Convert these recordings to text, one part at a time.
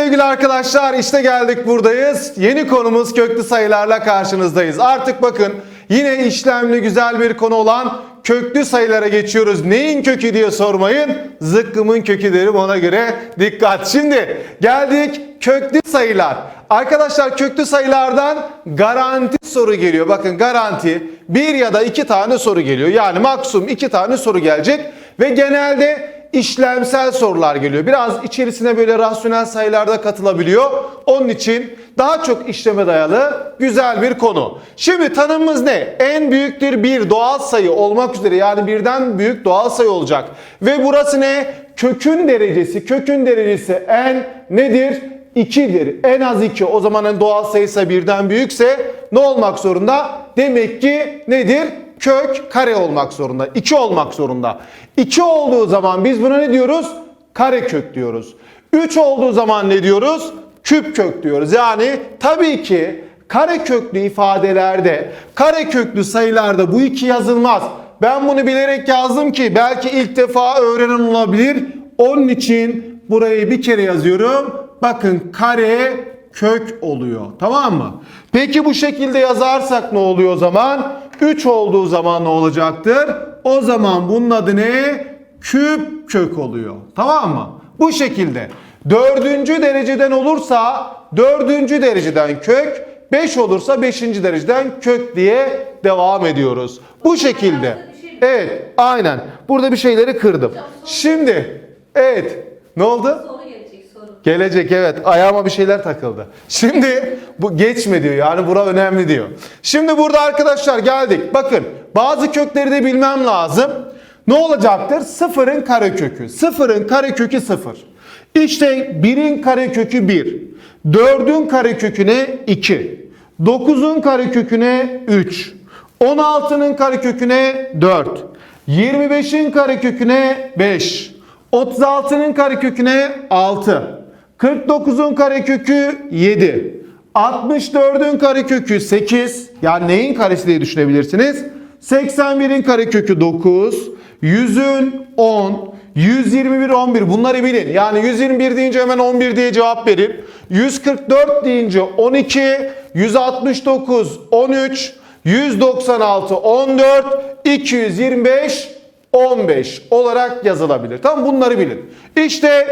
sevgili arkadaşlar işte geldik buradayız. Yeni konumuz köklü sayılarla karşınızdayız. Artık bakın yine işlemli güzel bir konu olan köklü sayılara geçiyoruz. Neyin kökü diye sormayın. Zıkkımın kökü derim ona göre dikkat. Şimdi geldik köklü sayılar. Arkadaşlar köklü sayılardan garanti soru geliyor. Bakın garanti bir ya da iki tane soru geliyor. Yani maksimum iki tane soru gelecek ve genelde işlemsel sorular geliyor. Biraz içerisine böyle rasyonel sayılarda katılabiliyor. Onun için daha çok işleme dayalı güzel bir konu. Şimdi tanımımız ne? En büyüktür bir doğal sayı olmak üzere yani birden büyük doğal sayı olacak. Ve burası ne? Kökün derecesi. Kökün derecesi en nedir? 2'dir. En az 2. O zaman en doğal sayısı birden büyükse ne olmak zorunda? Demek ki nedir? Kök kare olmak zorunda. 2 olmak zorunda. 2 olduğu zaman biz buna ne diyoruz? Kare kök diyoruz. 3 olduğu zaman ne diyoruz? Küp kök diyoruz. Yani tabii ki kare köklü ifadelerde, kare köklü sayılarda bu iki yazılmaz. Ben bunu bilerek yazdım ki belki ilk defa öğrenen olabilir. Onun için burayı bir kere yazıyorum. Bakın kare kök oluyor. Tamam mı? Peki bu şekilde yazarsak ne oluyor o zaman? 3 olduğu zaman ne olacaktır? O zaman bunun adı ne? Küp kök oluyor. Tamam mı? Bu şekilde. Dördüncü dereceden olursa dördüncü dereceden kök, 5 olursa beşinci dereceden kök diye devam ediyoruz. Bu şekilde. Evet, aynen. Burada bir şeyleri kırdım. Şimdi, evet. Ne oldu? Soru gelecek soru. Gelecek evet ayağıma bir şeyler takıldı. Şimdi bu geçme diyor yani bura önemli diyor. Şimdi burada arkadaşlar geldik. Bakın bazı kökleri de bilmem lazım. Ne olacaktır? Sıfırın karekökü. Sıfırın karekökü sıfır. İşte birin karekökü bir. Dördün karekökü ne? İki. Dokuzun kareköküne üç. 16'nın kareköküne 4. 25'in kareköküne 5. 36'nın kareköküne 6. 49'un karekökü 7. 64'ün karekökü 8. Yani neyin karesi diye düşünebilirsiniz? 81'in karekökü 9. 100'ün 10. 121 11 bunları bilin. Yani 121 deyince hemen 11 diye cevap verin. 144 deyince 12, 169 13, 196 14, 225 15 olarak yazılabilir. Tamam bunları bilin. İşte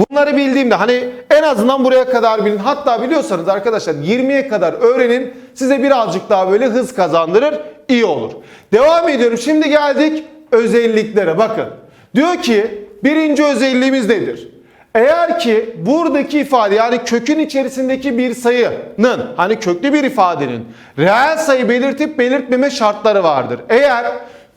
bunları bildiğimde hani en azından buraya kadar bilin. Hatta biliyorsanız arkadaşlar 20'ye kadar öğrenin. Size birazcık daha böyle hız kazandırır. iyi olur. Devam ediyorum. Şimdi geldik özelliklere. Bakın. Diyor ki birinci özelliğimiz nedir? Eğer ki buradaki ifade yani kökün içerisindeki bir sayının hani köklü bir ifadenin reel sayı belirtip belirtmeme şartları vardır. Eğer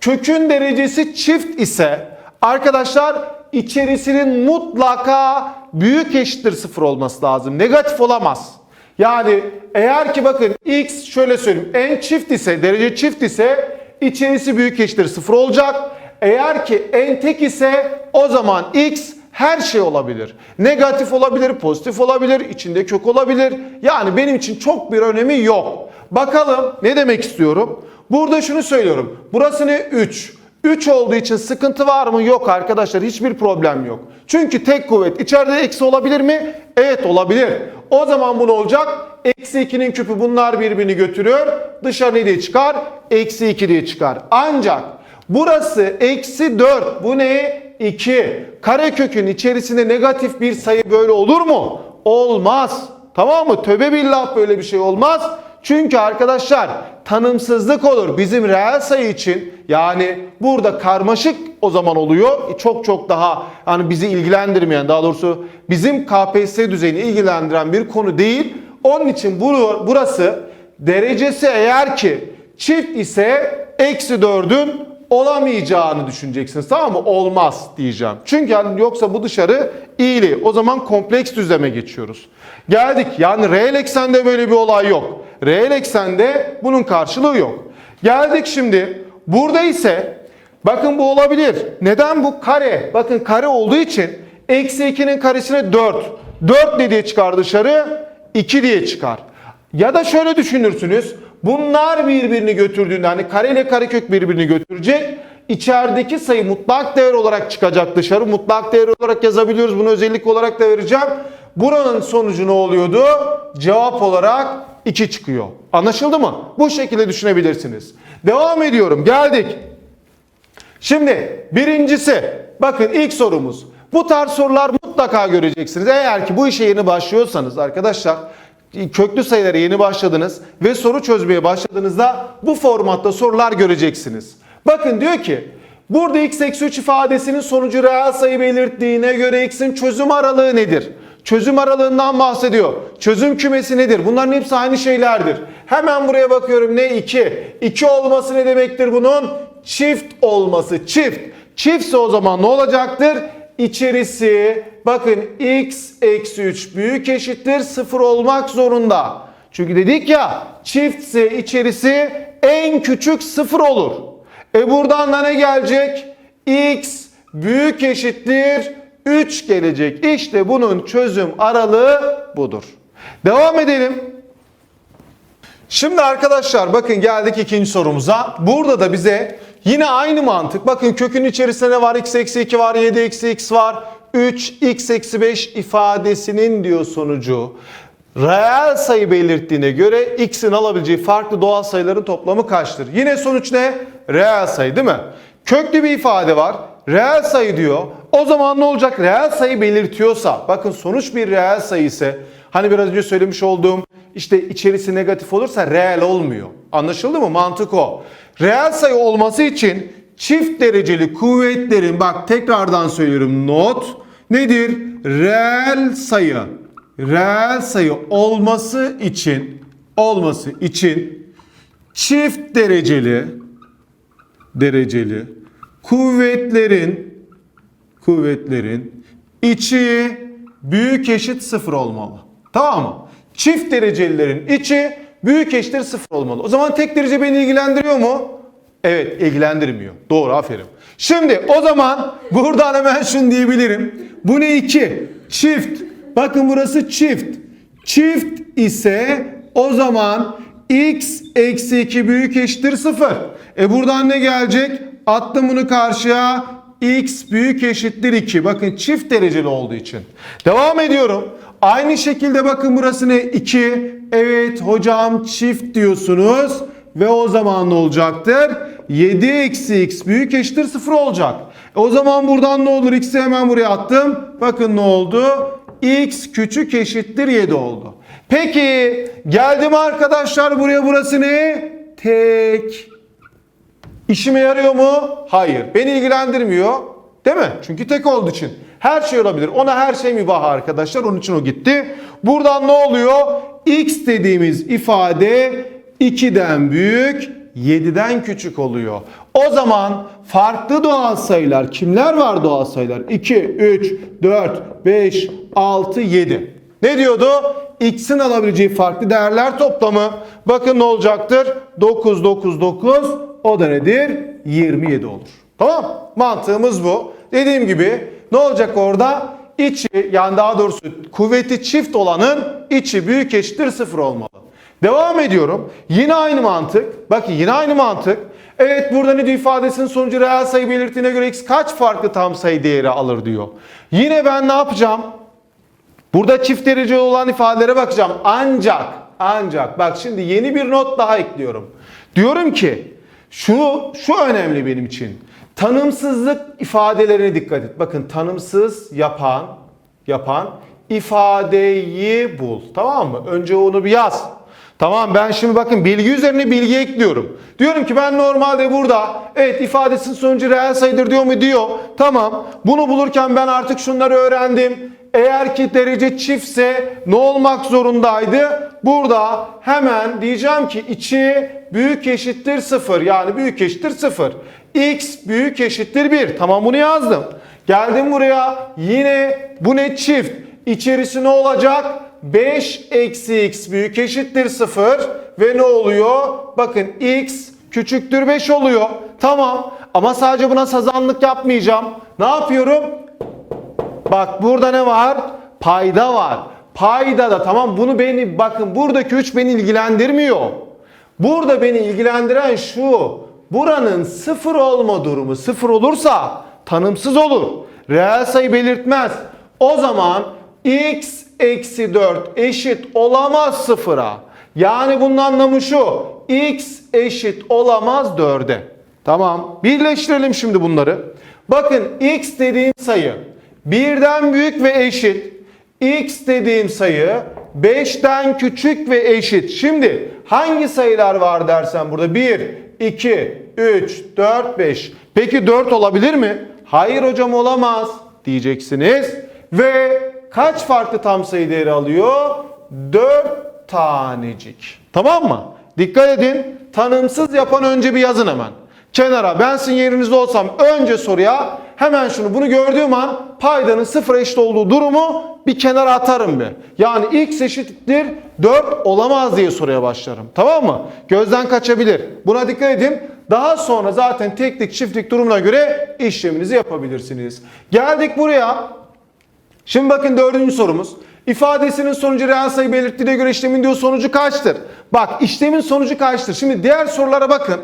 kökün derecesi çift ise arkadaşlar içerisinin mutlaka büyük eşittir sıfır olması lazım. Negatif olamaz. Yani eğer ki bakın x şöyle söyleyeyim en çift ise derece çift ise içerisi büyük eşittir sıfır olacak. Eğer ki en tek ise o zaman x her şey olabilir. Negatif olabilir, pozitif olabilir, içinde kök olabilir. Yani benim için çok bir önemi yok. Bakalım ne demek istiyorum? Burada şunu söylüyorum. Burası ne? 3. 3 olduğu için sıkıntı var mı? Yok arkadaşlar hiçbir problem yok. Çünkü tek kuvvet içeride eksi olabilir mi? Evet olabilir. O zaman bu ne olacak? Eksi 2'nin küpü bunlar birbirini götürüyor. Dışarı ne diye çıkar? Eksi 2 diye çıkar. Ancak burası eksi 4. Bu ne? 2. Karekökün içerisinde negatif bir sayı böyle olur mu? Olmaz. Tamam mı? Töbe billah böyle bir şey olmaz. Çünkü arkadaşlar tanımsızlık olur. Bizim reel sayı için yani burada karmaşık o zaman oluyor. E, Çok çok daha hani bizi ilgilendirmeyen daha doğrusu bizim KPSS düzeyini ilgilendiren bir konu değil. Onun için bu- burası derecesi eğer ki çift ise eksi 4'ün olamayacağını düşüneceksiniz tamam mı? Olmaz diyeceğim. Çünkü yani yoksa bu dışarı iyili. O zaman kompleks düzleme geçiyoruz. Geldik yani reel eksende böyle bir olay yok. Reel eksende bunun karşılığı yok. Geldik şimdi burada ise bakın bu olabilir. Neden bu kare? Bakın kare olduğu için eksi 2'nin karesine 4. 4 ne diye çıkar dışarı? 2 diye çıkar. Ya da şöyle düşünürsünüz. Bunlar birbirini götürdüğünde hani kare ile karekök birbirini götürecek. İçerideki sayı mutlak değer olarak çıkacak dışarı. Mutlak değer olarak yazabiliyoruz. Bunu özellik olarak da vereceğim. Buranın sonucu ne oluyordu? Cevap olarak 2 çıkıyor. Anlaşıldı mı? Bu şekilde düşünebilirsiniz. Devam ediyorum. Geldik. Şimdi birincisi bakın ilk sorumuz. Bu tarz sorular mutlaka göreceksiniz. Eğer ki bu işe yeni başlıyorsanız arkadaşlar köklü sayılara yeni başladınız ve soru çözmeye başladığınızda bu formatta sorular göreceksiniz. Bakın diyor ki burada x eksi 3 ifadesinin sonucu reel sayı belirttiğine göre x'in çözüm aralığı nedir? Çözüm aralığından bahsediyor. Çözüm kümesi nedir? Bunların hepsi aynı şeylerdir. Hemen buraya bakıyorum ne 2? 2 olması ne demektir bunun? Çift olması. Çift. Çiftse o zaman ne olacaktır? İçerisi bakın x eksi 3 büyük eşittir 0 olmak zorunda. Çünkü dedik ya çiftse içerisi en küçük 0 olur. E buradan da ne gelecek? x büyük eşittir 3 gelecek. İşte bunun çözüm aralığı budur. Devam edelim. Şimdi arkadaşlar bakın geldik ikinci sorumuza. Burada da bize yine aynı mantık. Bakın kökün içerisinde ne var? x eksi 2 var, 7 eksi x var. 3 x eksi 5 ifadesinin diyor sonucu. Reel sayı belirttiğine göre x'in alabileceği farklı doğal sayıların toplamı kaçtır? Yine sonuç ne? Reel sayı değil mi? Köklü bir ifade var. Reel sayı diyor. O zaman ne olacak? Reel sayı belirtiyorsa, bakın sonuç bir reel sayı ise, hani biraz önce söylemiş olduğum işte içerisi negatif olursa reel olmuyor. Anlaşıldı mı? Mantık o. Reel sayı olması için çift dereceli kuvvetlerin, bak tekrardan söylüyorum not, nedir? Reel sayı. Reel sayı olması için, olması için çift dereceli, dereceli kuvvetlerin kuvvetlerin içi büyük eşit sıfır olmalı. Tamam mı? Çift derecelilerin içi büyük eşittir sıfır olmalı. O zaman tek derece beni ilgilendiriyor mu? Evet ilgilendirmiyor. Doğru aferin. Şimdi o zaman buradan hemen şunu diyebilirim. Bu ne iki? Çift. Bakın burası çift. Çift ise o zaman x eksi 2 büyük eşittir 0. E buradan ne gelecek? Attım bunu karşıya. x büyük eşittir 2. Bakın çift dereceli olduğu için. Devam ediyorum. Aynı şekilde bakın burası ne? 2. Evet hocam çift diyorsunuz. Ve o zaman ne olacaktır? 7 eksi x büyük eşittir 0 olacak. E o zaman buradan ne olur? X'i hemen buraya attım. Bakın ne oldu? x küçük eşittir 7 oldu. Peki geldim arkadaşlar buraya burası ne? Tek. İşime yarıyor mu? Hayır. Beni ilgilendirmiyor. Değil mi? Çünkü tek olduğu için. Her şey olabilir. Ona her şey mübah arkadaşlar. Onun için o gitti. Buradan ne oluyor? X dediğimiz ifade 2'den büyük, 7'den küçük oluyor. O zaman farklı doğal sayılar kimler var doğal sayılar? 2, 3, 4, 5, 6, 7. Ne diyordu? X'in alabileceği farklı değerler toplamı. Bakın ne olacaktır? 9, 9, 9. O da nedir? 27 olur. Tamam Mantığımız bu. Dediğim gibi ne olacak orada? İçi yani daha doğrusu kuvveti çift olanın içi büyük eşittir 0 olmalı. Devam ediyorum. Yine aynı mantık. Bakın yine aynı mantık. Evet burada ne diyor ifadesinin sonucu reel sayı belirttiğine göre x kaç farklı tam sayı değeri alır diyor. Yine ben ne yapacağım? Burada çift dereceli olan ifadelere bakacağım. Ancak, ancak bak şimdi yeni bir not daha ekliyorum. Diyorum ki şu, şu önemli benim için. Tanımsızlık ifadelerine dikkat et. Bakın tanımsız yapan, yapan ifadeyi bul. Tamam mı? Önce onu bir yaz. Tamam ben şimdi bakın bilgi üzerine bilgi ekliyorum. Diyorum ki ben normalde burada evet ifadesinin sonucu reel sayıdır diyor mu diyor. Tamam bunu bulurken ben artık şunları öğrendim. Eğer ki derece çiftse ne olmak zorundaydı? Burada hemen diyeceğim ki içi büyük eşittir 0 yani büyük eşittir 0. x büyük eşittir 1. Tamam bunu yazdım. Geldim buraya yine bu ne çift. İçerisi ne olacak? 5 eksi x büyük eşittir 0 ve ne oluyor? Bakın x küçüktür 5 oluyor. Tamam ama sadece buna sazanlık yapmayacağım. Ne yapıyorum? Bak burada ne var? Payda var. Payda da tamam bunu beni bakın buradaki 3 beni ilgilendirmiyor. Burada beni ilgilendiren şu. Buranın sıfır olma durumu sıfır olursa tanımsız olur. Reel sayı belirtmez. O zaman x eksi 4 eşit olamaz sıfıra. Yani bunun anlamı şu. x eşit olamaz 4'e. Tamam. Birleştirelim şimdi bunları. Bakın x dediğim sayı birden büyük ve eşit. x dediğim sayı 5'ten küçük ve eşit. Şimdi hangi sayılar var dersen burada 1, 2, 3, 4, 5. Peki 4 olabilir mi? Hayır hocam olamaz diyeceksiniz. Ve kaç farklı tam sayı değeri alıyor? 4 tanecik. Tamam mı? Dikkat edin. Tanımsız yapan önce bir yazın hemen. Kenara ben sizin yerinizde olsam önce soruya hemen şunu bunu gördüğüm an paydanın sıfıra eşit olduğu durumu bir kenara atarım bir. Yani x eşittir 4 olamaz diye soruya başlarım. Tamam mı? Gözden kaçabilir. Buna dikkat edin. Daha sonra zaten teklik çiftlik durumuna göre işleminizi yapabilirsiniz. Geldik buraya. Şimdi bakın dördüncü sorumuz. İfadesinin sonucu reel sayı belirttiğine göre işlemin diyor sonucu kaçtır? Bak işlemin sonucu kaçtır? Şimdi diğer sorulara bakın.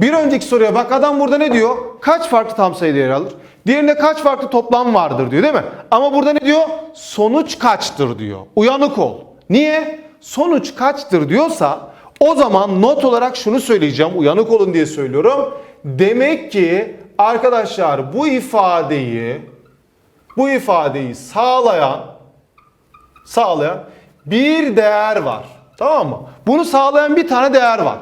Bir önceki soruya bak adam burada ne diyor? Kaç farklı tam sayı değeri alır? Diğerinde kaç farklı toplam vardır diyor değil mi? Ama burada ne diyor? Sonuç kaçtır diyor. Uyanık ol. Niye? Sonuç kaçtır diyorsa o zaman not olarak şunu söyleyeceğim. Uyanık olun diye söylüyorum. Demek ki arkadaşlar bu ifadeyi bu ifadeyi sağlayan sağlayan bir değer var. Tamam mı? Bunu sağlayan bir tane değer var.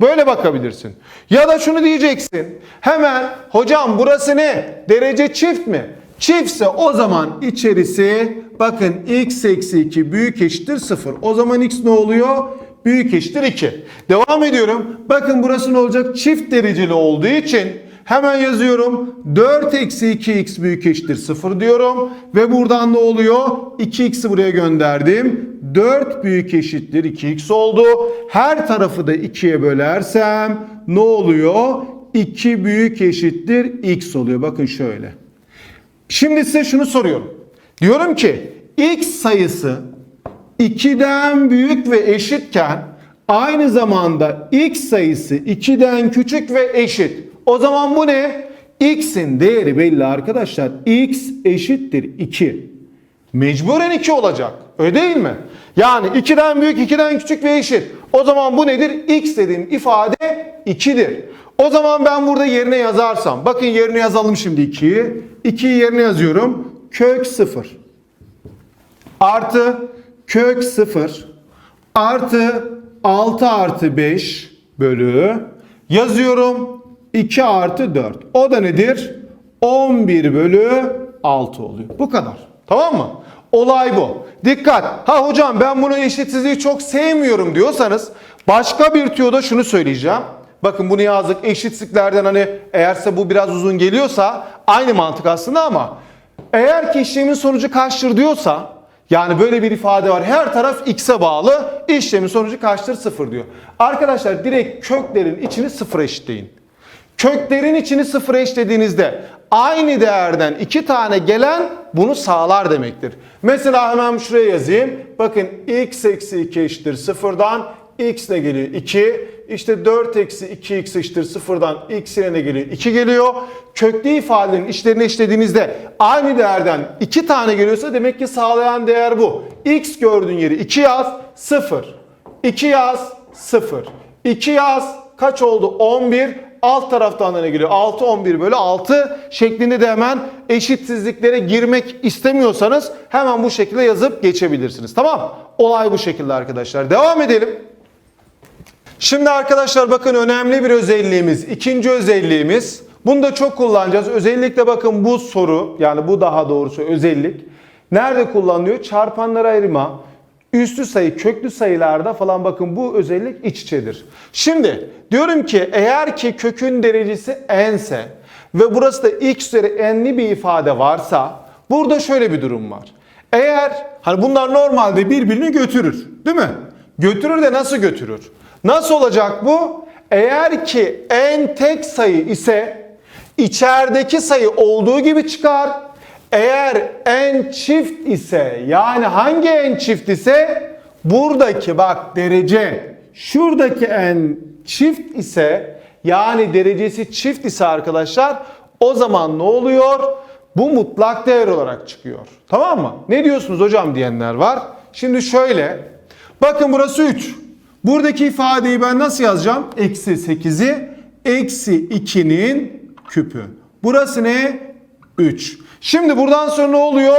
Böyle bakabilirsin. Ya da şunu diyeceksin. Hemen hocam burası ne? Derece çift mi? Çiftse o zaman içerisi bakın x eksi 2 büyük eşittir 0. O zaman x ne oluyor? Büyük eşittir 2. Devam ediyorum. Bakın burası ne olacak? Çift dereceli olduğu için Hemen yazıyorum. 4 eksi 2x büyük eşittir 0 diyorum. Ve buradan ne oluyor? 2x'i buraya gönderdim. 4 büyük eşittir 2x oldu. Her tarafı da 2'ye bölersem ne oluyor? 2 büyük eşittir x oluyor. Bakın şöyle. Şimdi size şunu soruyorum. Diyorum ki x sayısı 2'den büyük ve eşitken aynı zamanda x sayısı 2'den küçük ve eşit. O zaman bu ne? X'in değeri belli arkadaşlar. X eşittir 2. Mecburen 2 olacak. Öyle değil mi? Yani 2'den büyük, 2'den küçük ve eşit. O zaman bu nedir? X dediğim ifade 2'dir. O zaman ben burada yerine yazarsam, bakın yerine yazalım şimdi 2'yi. 2'yi yerine yazıyorum. Kök 0 artı kök 0 artı 6 artı 5 bölü yazıyorum 2 artı 4. O da nedir? 11 bölü 6 oluyor. Bu kadar. Tamam mı? Olay bu. Dikkat. Ha hocam ben bunu eşitsizliği çok sevmiyorum diyorsanız başka bir tüyoda şunu söyleyeceğim. Bakın bunu yazdık. Eşitsizliklerden hani eğerse bu biraz uzun geliyorsa aynı mantık aslında ama eğer ki işlemin sonucu kaçtır diyorsa yani böyle bir ifade var. Her taraf x'e bağlı. İşlemin sonucu kaçtır? Sıfır diyor. Arkadaşlar direkt köklerin içini sıfıra eşitleyin. Köklerin içini sıfıra eşitlediğinizde aynı değerden iki tane gelen bunu sağlar demektir. Mesela hemen şuraya yazayım. Bakın x eksi 2 eşittir sıfırdan x ne geliyor? 2. İşte 4 eksi 2x eşittir sıfırdan x ne geliyor? 2 geliyor. Köklü ifadelerin içlerini eşlediğinizde aynı değerden 2 tane geliyorsa demek ki sağlayan değer bu. x gördüğün yeri 2 yaz 0. 2 yaz 0. 2 yaz kaç oldu? 11. Alt taraftan da ne geliyor? 6 11 bölü 6 şeklinde de hemen eşitsizliklere girmek istemiyorsanız hemen bu şekilde yazıp geçebilirsiniz. Tamam? Olay bu şekilde arkadaşlar. Devam edelim. Şimdi arkadaşlar bakın önemli bir özelliğimiz, ikinci özelliğimiz. Bunu da çok kullanacağız. Özellikle bakın bu soru, yani bu daha doğrusu özellik. Nerede kullanılıyor? Çarpanlara ayırma, üstü sayı, köklü sayılarda falan bakın bu özellik iç içedir. Şimdi diyorum ki eğer ki kökün derecesi n'se ve burası da x üzeri n'li bir ifade varsa burada şöyle bir durum var. Eğer hani bunlar normalde birbirini götürür değil mi? Götürür de nasıl götürür? Nasıl olacak bu? Eğer ki n tek sayı ise içerideki sayı olduğu gibi çıkar. Eğer n çift ise yani hangi n çift ise buradaki bak derece şuradaki n çift ise yani derecesi çift ise arkadaşlar o zaman ne oluyor? Bu mutlak değer olarak çıkıyor. Tamam mı? Ne diyorsunuz hocam diyenler var. Şimdi şöyle. Bakın burası 3. Buradaki ifadeyi ben nasıl yazacağım? Eksi 8'i eksi 2'nin küpü. Burası ne? 3. Şimdi buradan sonra ne oluyor?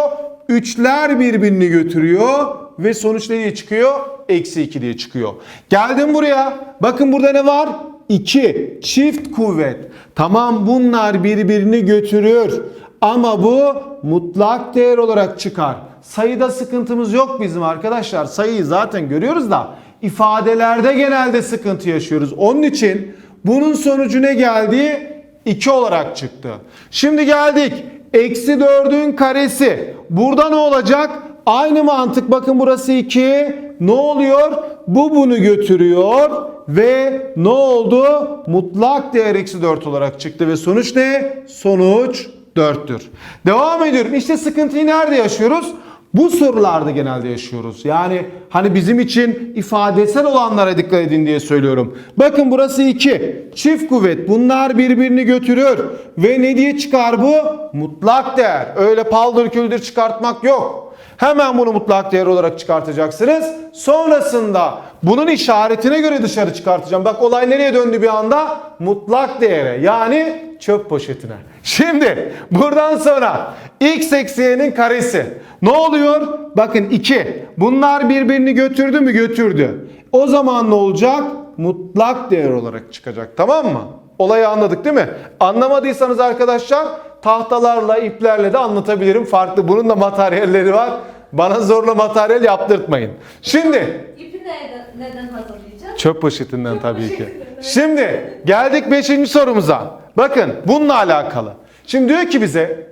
3'ler birbirini götürüyor ve sonuç ne diye çıkıyor? Eksi 2 diye çıkıyor. Geldim buraya. Bakın burada ne var? 2. Çift kuvvet. Tamam bunlar birbirini götürür. Ama bu mutlak değer olarak çıkar. Sayıda sıkıntımız yok bizim arkadaşlar. Sayıyı zaten görüyoruz da ifadelerde genelde sıkıntı yaşıyoruz. Onun için bunun sonucu ne geldi? 2 olarak çıktı. Şimdi geldik. Eksi 4'ün karesi. Burada ne olacak? Aynı mantık. Bakın burası 2. Ne oluyor? Bu bunu götürüyor. Ve ne oldu? Mutlak değer eksi 4 olarak çıktı. Ve sonuç ne? Sonuç 4'tür. Devam ediyorum. İşte sıkıntıyı nerede yaşıyoruz? Bu sorularda genelde yaşıyoruz. Yani hani bizim için ifadesel olanlara dikkat edin diye söylüyorum. Bakın burası 2. Çift kuvvet. Bunlar birbirini götürür. Ve ne diye çıkar bu? Mutlak değer. Öyle paldır küldür çıkartmak yok. Hemen bunu mutlak değer olarak çıkartacaksınız. Sonrasında bunun işaretine göre dışarı çıkartacağım. Bak olay nereye döndü bir anda? Mutlak değere yani çöp poşetine. Şimdi buradan sonra x eksi y'nin karesi. Ne oluyor? Bakın 2. Bunlar birbirini götürdü mü? Götürdü. O zaman ne olacak? Mutlak değer olarak çıkacak. Tamam mı? Olayı anladık değil mi? Anlamadıysanız arkadaşlar tahtalarla, iplerle de anlatabilirim. Farklı bunun da materyalleri var. Bana zorla materyal yaptırtmayın. Şimdi İpi neden, neden hazırlayacağız? Çöp poşetinden Çöp tabii ki. poşetinden. Şimdi geldik 5. sorumuza. Bakın bununla alakalı. Şimdi diyor ki bize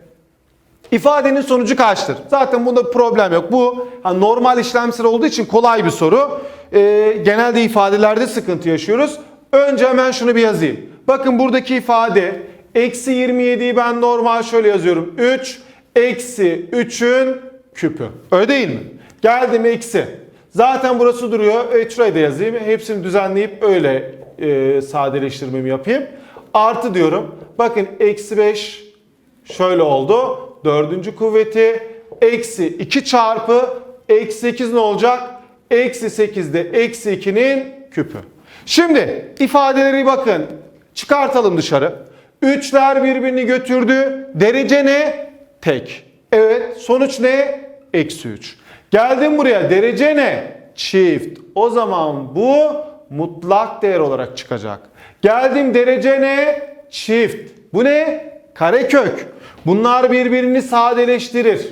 ifadenin sonucu kaçtır? Zaten bunda problem yok. Bu hani normal işlemsel olduğu için kolay bir soru. Ee, genelde ifadelerde sıkıntı yaşıyoruz. Önce hemen şunu bir yazayım. Bakın buradaki ifade eksi 27'yi ben normal şöyle yazıyorum. 3 eksi 3'ün küpü. Öyle değil mi? Geldim eksi. Zaten burası duruyor. E, şurayı da yazayım. Hepsini düzenleyip öyle e, sadeleştirmemi yapayım. Artı diyorum. Bakın eksi 5 şöyle oldu. Dördüncü kuvveti eksi 2 çarpı eksi 8 ne olacak? Eksi 8'de eksi 2'nin küpü. Şimdi ifadeleri bakın çıkartalım dışarı. Üçler birbirini götürdü. Derece ne? Tek. Evet sonuç ne? Eksi 3. Geldim buraya derece ne? Çift. O zaman bu mutlak değer olarak çıkacak. Geldim derece ne? Çift. Bu ne? Karekök. Bunlar birbirini sadeleştirir.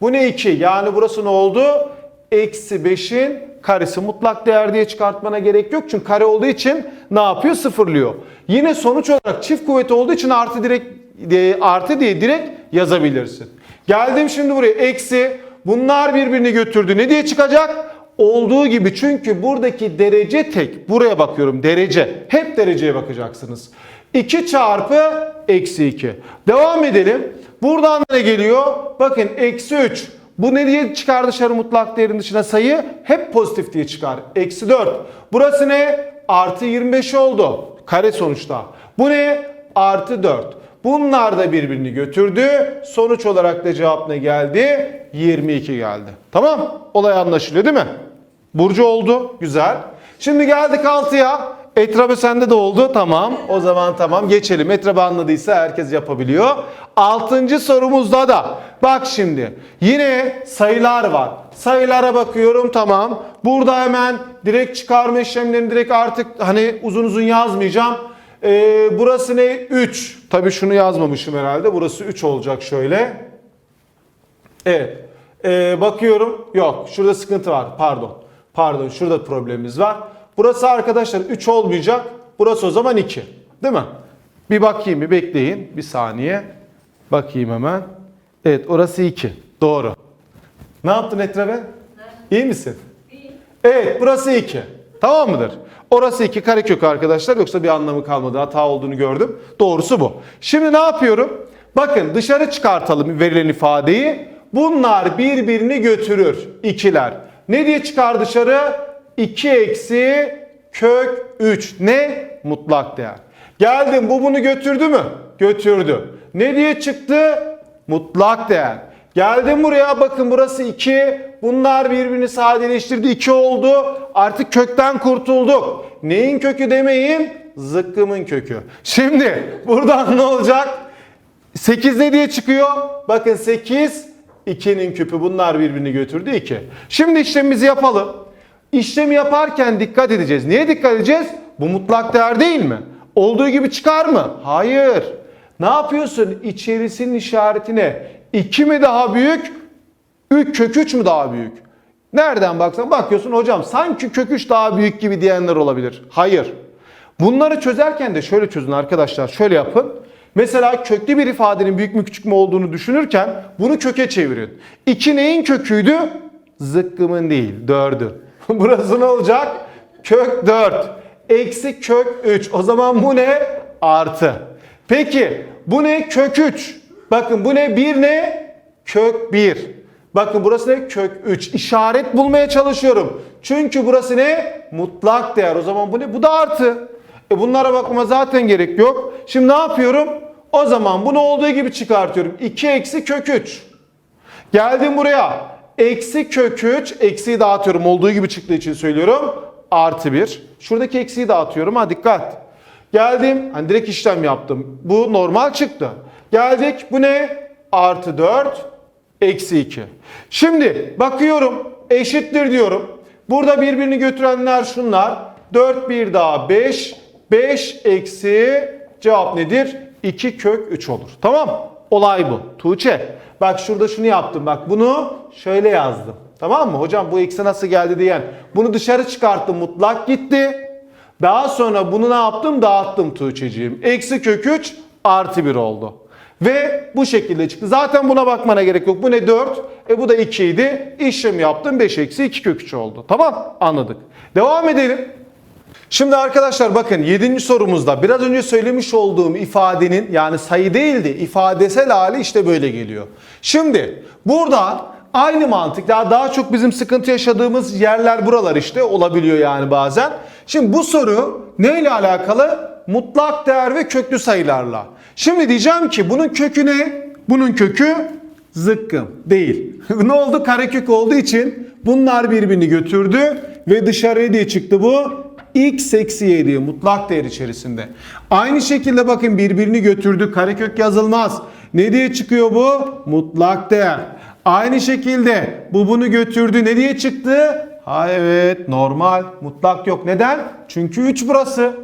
Bu ne 2? Yani burası ne oldu? Eksi 5'in karesi mutlak değer diye çıkartmana gerek yok. Çünkü kare olduğu için ne yapıyor? Sıfırlıyor. Yine sonuç olarak çift kuvveti olduğu için artı direkt e, artı diye direkt yazabilirsin. Geldim şimdi buraya eksi. Bunlar birbirini götürdü. Ne diye çıkacak? Olduğu gibi çünkü buradaki derece tek. Buraya bakıyorum derece. Hep dereceye bakacaksınız. 2 çarpı eksi 2. Devam edelim. Buradan ne geliyor? Bakın eksi 3. Bu ne diye çıkar dışarı mutlak değerin dışına sayı? Hep pozitif diye çıkar. Eksi 4. Burası ne? Artı 25 oldu. Kare sonuçta. Bu ne? Artı 4. Bunlar da birbirini götürdü. Sonuç olarak da cevap ne geldi? 22 geldi. Tamam? Olay anlaşılıyor değil mi? Burcu oldu. Güzel. Şimdi geldik 6'ya. Etrafı sende de oldu. Tamam. O zaman tamam. Geçelim. Etrafı anladıysa herkes yapabiliyor. Altıncı sorumuzda da. Bak şimdi. Yine sayılar var. Sayılara bakıyorum. Tamam. Burada hemen direkt çıkarma işlemlerini direkt artık hani uzun uzun yazmayacağım. Ee, burası ne? 3. Tabii şunu yazmamışım herhalde. Burası 3 olacak şöyle. Evet. Ee, bakıyorum. Yok. Şurada sıkıntı var. Pardon. Pardon. Şurada problemimiz var. Burası arkadaşlar 3 olmayacak. Burası o zaman 2. Değil mi? Bir bakayım bir bekleyin. Bir saniye. Bakayım hemen. Evet orası 2. Doğru. Ne yaptın Etreve? İyi misin? İyi. Evet burası 2. Tamam mıdır? Orası 2 karekök arkadaşlar yoksa bir anlamı kalmadı. Hata olduğunu gördüm. Doğrusu bu. Şimdi ne yapıyorum? Bakın dışarı çıkartalım verilen ifadeyi. Bunlar birbirini götürür. ikiler. Ne diye çıkar dışarı? 2 eksi kök 3. Ne? Mutlak değer. Geldim bu bunu götürdü mü? Götürdü. Ne diye çıktı? Mutlak değer. Geldim buraya bakın burası 2. Bunlar birbirini sadeleştirdi 2 oldu. Artık kökten kurtulduk. Neyin kökü demeyin? Zıkkımın kökü. Şimdi buradan ne olacak? 8 ne diye çıkıyor? Bakın 8 2'nin küpü bunlar birbirini götürdü 2. Şimdi işlemimizi yapalım. İşlemi yaparken dikkat edeceğiz. Niye dikkat edeceğiz? Bu mutlak değer değil mi? Olduğu gibi çıkar mı? Hayır. Ne yapıyorsun? İçerisinin işaretine 2 mi daha büyük? 3 kök 3 mü daha büyük? Nereden baksan bakıyorsun hocam sanki kök 3 daha büyük gibi diyenler olabilir. Hayır. Bunları çözerken de şöyle çözün arkadaşlar. Şöyle yapın. Mesela köklü bir ifadenin büyük mü küçük mü olduğunu düşünürken bunu köke çevirin. 2 neyin köküydü? Zıkkımın değil, 4'ün. Burası ne olacak? Kök 4. Eksi kök 3. O zaman bu ne? Artı. Peki bu ne? Kök 3. Bakın bu ne? 1 ne? Kök 1. Bakın burası ne? Kök 3. İşaret bulmaya çalışıyorum. Çünkü burası ne? Mutlak değer. O zaman bu ne? Bu da artı. E bunlara bakmama zaten gerek yok. Şimdi ne yapıyorum? O zaman bunu olduğu gibi çıkartıyorum. 2 eksi kök 3. Geldim buraya. Eksi kök 3. Eksiyi dağıtıyorum. Olduğu gibi çıktığı için söylüyorum. Artı 1. Şuradaki eksiyi dağıtıyorum. Ha dikkat. Geldim. Hani direkt işlem yaptım. Bu normal çıktı. Geldik. Bu ne? Artı 4. Eksi 2. Şimdi bakıyorum. Eşittir diyorum. Burada birbirini götürenler şunlar. 4 bir daha 5. 5 eksi cevap nedir? 2 kök 3 olur. Tamam Olay bu. Tuğçe. Bak şurada şunu yaptım. Bak bunu şöyle yazdım. Tamam mı? Hocam bu eksi nasıl geldi diyen. Bunu dışarı çıkarttım. Mutlak gitti. Daha sonra bunu ne yaptım? Dağıttım Tuğçe'ciğim. Eksi kök 3 artı 1 oldu. Ve bu şekilde çıktı. Zaten buna bakmana gerek yok. Bu ne 4? E bu da 2 idi. İşlem yaptım. 5 eksi 2 kök 3 oldu. Tamam anladık. Devam edelim. Şimdi arkadaşlar bakın 7. sorumuzda biraz önce söylemiş olduğum ifadenin yani sayı değildi ifadesel hali işte böyle geliyor. Şimdi burada aynı mantık daha, daha çok bizim sıkıntı yaşadığımız yerler buralar işte olabiliyor yani bazen. Şimdi bu soru neyle alakalı? Mutlak değer ve köklü sayılarla. Şimdi diyeceğim ki bunun kökü ne? Bunun kökü zıkkım değil. ne oldu? Karekök olduğu için bunlar birbirini götürdü ve dışarıya diye çıktı bu? X eksi y diye mutlak değer içerisinde. Aynı şekilde bakın birbirini götürdü. Karekök yazılmaz. Ne diye çıkıyor bu? Mutlak değer. Aynı şekilde bu bunu götürdü. Ne diye çıktı? Ha evet normal. Mutlak yok. Neden? Çünkü 3 burası.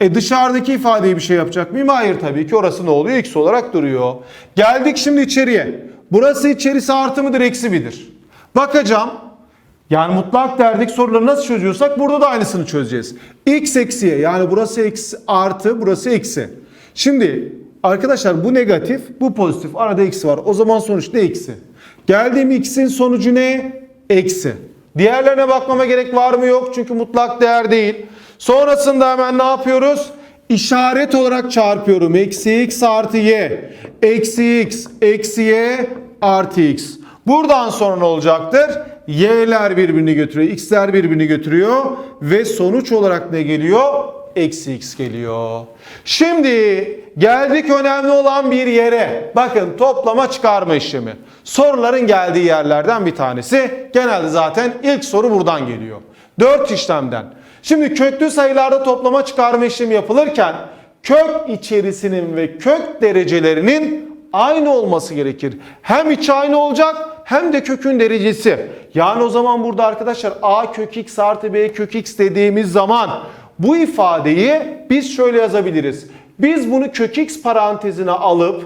E dışarıdaki ifadeye bir şey yapacak mıyım? Hayır tabii ki orası ne oluyor? X olarak duruyor. Geldik şimdi içeriye. Burası içerisi artı mıdır eksi midir? Bakacağım. Yani mutlak değerdeki soruları nasıl çözüyorsak burada da aynısını çözeceğiz. X eksiye yani burası eksi artı burası eksi. Şimdi arkadaşlar bu negatif bu pozitif arada eksi var. O zaman sonuç ne eksi? Geldiğim x'in sonucu ne? Eksi. Diğerlerine bakmama gerek var mı yok çünkü mutlak değer değil. Sonrasında hemen ne yapıyoruz? İşaret olarak çarpıyorum. Eksi x artı y. Eksi x eksi y artı x. Buradan sonra ne olacaktır? Y'ler birbirini götürüyor. X'ler birbirini götürüyor. Ve sonuç olarak ne geliyor? Eksi x geliyor. Şimdi geldik önemli olan bir yere. Bakın toplama çıkarma işlemi. Soruların geldiği yerlerden bir tanesi. Genelde zaten ilk soru buradan geliyor. 4 işlemden. Şimdi köklü sayılarda toplama çıkarma işlemi yapılırken kök içerisinin ve kök derecelerinin aynı olması gerekir. Hem içi aynı olacak hem de kökün derecesi. Yani o zaman burada arkadaşlar a kök x artı b kök x dediğimiz zaman bu ifadeyi biz şöyle yazabiliriz. Biz bunu kök x parantezine alıp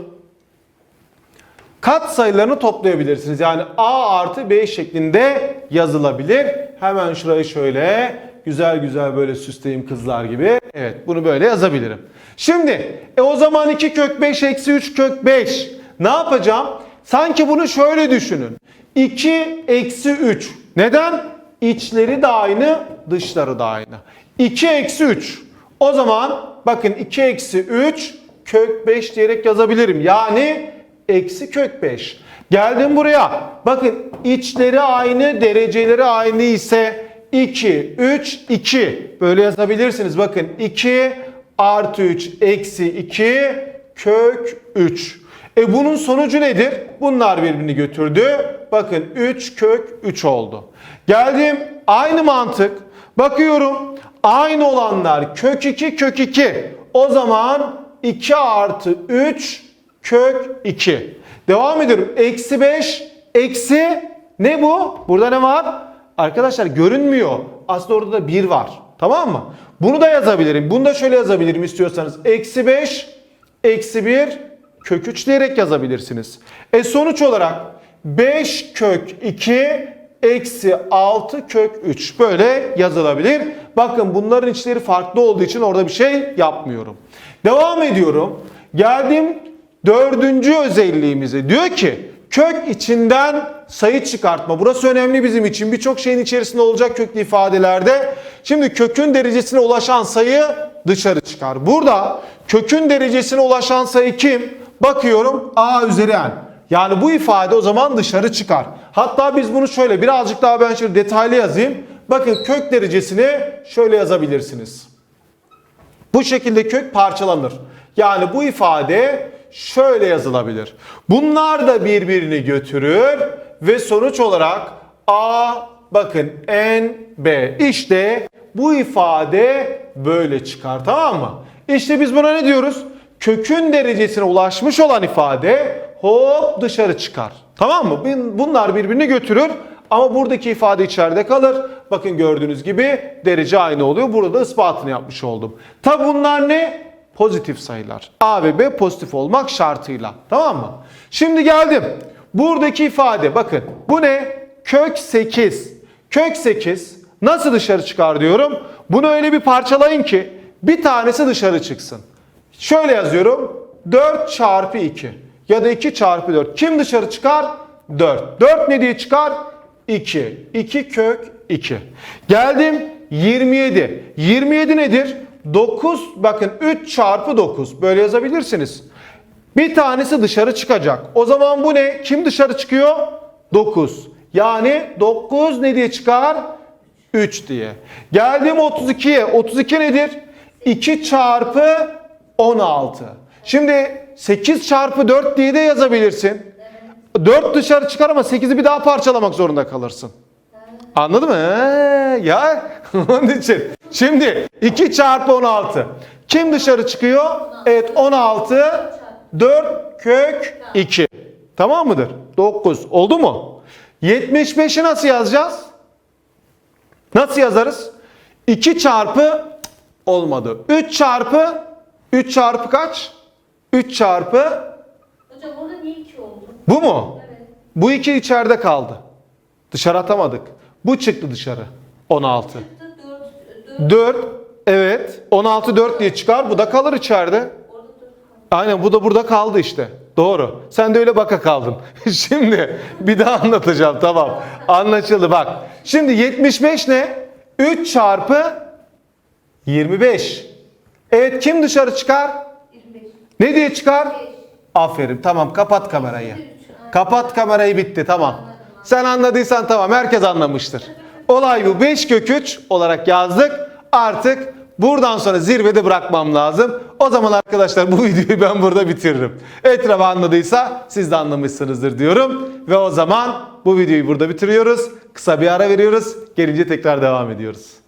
kat sayılarını toplayabilirsiniz. Yani a artı b şeklinde yazılabilir. Hemen şurayı şöyle güzel güzel böyle süsleyeyim kızlar gibi. Evet bunu böyle yazabilirim. Şimdi e o zaman 2 kök 5 eksi 3 kök 5. Ne yapacağım? Sanki bunu şöyle düşünün. 2 eksi 3. Neden? İçleri de aynı, dışları da aynı. 2 eksi 3. O zaman bakın 2 eksi 3 kök 5 diyerek yazabilirim. Yani eksi kök 5. Geldim buraya. Bakın içleri aynı, dereceleri aynı ise 2, 3, 2. Böyle yazabilirsiniz. Bakın 2 artı 3 eksi 2 kök 3. E bunun sonucu nedir? Bunlar birbirini götürdü. Bakın 3 kök 3 oldu. Geldim aynı mantık. Bakıyorum aynı olanlar kök 2 kök 2. O zaman 2 artı 3 kök 2. Devam ediyorum. Eksi 5 eksi ne bu? Burada ne var? Arkadaşlar görünmüyor. Aslında orada da 1 var. Tamam mı? Bunu da yazabilirim. Bunu da şöyle yazabilirim istiyorsanız. Eksi 5 eksi 1 kök 3 diyerek yazabilirsiniz. E sonuç olarak 5 kök 2 eksi 6 kök 3 böyle yazılabilir. Bakın bunların içleri farklı olduğu için orada bir şey yapmıyorum. Devam ediyorum. Geldim dördüncü özelliğimize. Diyor ki kök içinden sayı çıkartma. Burası önemli bizim için. Birçok şeyin içerisinde olacak köklü ifadelerde. Şimdi kökün derecesine ulaşan sayı dışarı çıkar. Burada kökün derecesine ulaşan sayı kim? Bakıyorum a üzeri n. Yani bu ifade o zaman dışarı çıkar. Hatta biz bunu şöyle birazcık daha ben şöyle detaylı yazayım. Bakın kök derecesini şöyle yazabilirsiniz. Bu şekilde kök parçalanır. Yani bu ifade şöyle yazılabilir. Bunlar da birbirini götürür ve sonuç olarak A bakın N B işte bu ifade böyle çıkar tamam mı? İşte biz buna ne diyoruz? Kökün derecesine ulaşmış olan ifade hop dışarı çıkar. Tamam mı? Bunlar birbirini götürür ama buradaki ifade içeride kalır. Bakın gördüğünüz gibi derece aynı oluyor. Burada da ispatını yapmış oldum. Tabi bunlar ne? Pozitif sayılar. A ve B pozitif olmak şartıyla. Tamam mı? Şimdi geldim. Buradaki ifade bakın. Bu ne? Kök 8. Kök 8 nasıl dışarı çıkar diyorum. Bunu öyle bir parçalayın ki bir tanesi dışarı çıksın. Şöyle yazıyorum. 4 çarpı 2 ya da 2 çarpı 4. Kim dışarı çıkar? 4. 4 ne diye çıkar? 2. 2 kök 2. Geldim 27. 27 nedir? 9 bakın 3 çarpı 9 böyle yazabilirsiniz. Bir tanesi dışarı çıkacak. O zaman bu ne? Kim dışarı çıkıyor? 9. Yani 9 ne diye çıkar? 3 diye. Geldim 32'ye. 32 nedir? 2 çarpı 16. Şimdi 8 çarpı 4 diye de yazabilirsin. 4 dışarı çıkar ama 8'i bir daha parçalamak zorunda kalırsın. Anladın mı? He, ya onun için. Şimdi 2 çarpı 16. Kim dışarı çıkıyor? Evet 16. 4 kök 2. Tamam mıdır? 9. Oldu mu? 75'i nasıl yazacağız? Nasıl yazarız? 2 çarpı olmadı. 3 çarpı 3 çarpı kaç? 3 çarpı Hocam orada niye 2 oldu? bu mu? Evet. Bu iki içeride kaldı. Dışarı atamadık. Bu çıktı dışarı. 16. 4, 4, 4 evet. 16 4 diye çıkar. Bu da kalır içeride. orada 4 Aynen bu da burada kaldı işte. Doğru. Sen de öyle baka kaldın. Şimdi bir daha anlatacağım tamam. Anlaşıldı bak. Şimdi 75 ne? 3 çarpı 25. Evet kim dışarı çıkar? 25. Ne diye çıkar? 5. Aferin tamam kapat kamerayı. Kapat kamerayı bitti tamam. Sen anladıysan tamam herkes anlamıştır. Olay bu 5 kök 3 olarak yazdık. Artık buradan sonra zirvede bırakmam lazım. O zaman arkadaşlar bu videoyu ben burada bitiririm. Etrafı anladıysa siz de anlamışsınızdır diyorum. Ve o zaman bu videoyu burada bitiriyoruz. Kısa bir ara veriyoruz. Gelince tekrar devam ediyoruz.